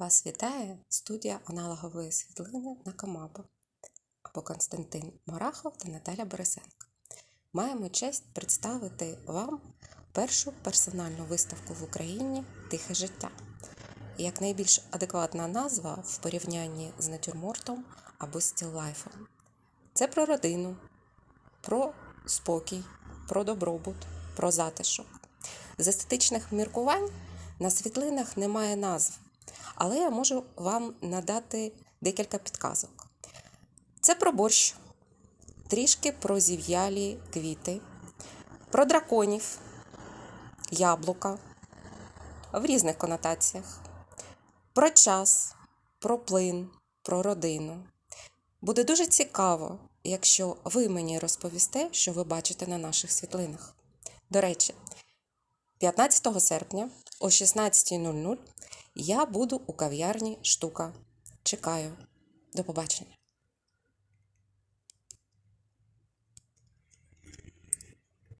Вас вітає студія аналогової світлини на Камабо або Константин Морахов та Наталя Борисенко. Маємо честь представити вам першу персональну виставку в Україні Тихе життя. Як найбільш адекватна назва в порівнянні з натюрмортом або стіллайфом. Це про родину, про спокій, про добробут, про затишок. З естетичних міркувань на світлинах немає назв, але я можу вам надати декілька підказок. Це про борщ, трішки про зів'ялі квіти, про драконів, яблука в різних конотаціях, про час, про плин, про родину. Буде дуже цікаво, якщо ви мені розповісте, що ви бачите на наших світлинах. До речі, 15 серпня о 16.00 я буду у кав'ярні Штука. Чекаю. До побачення.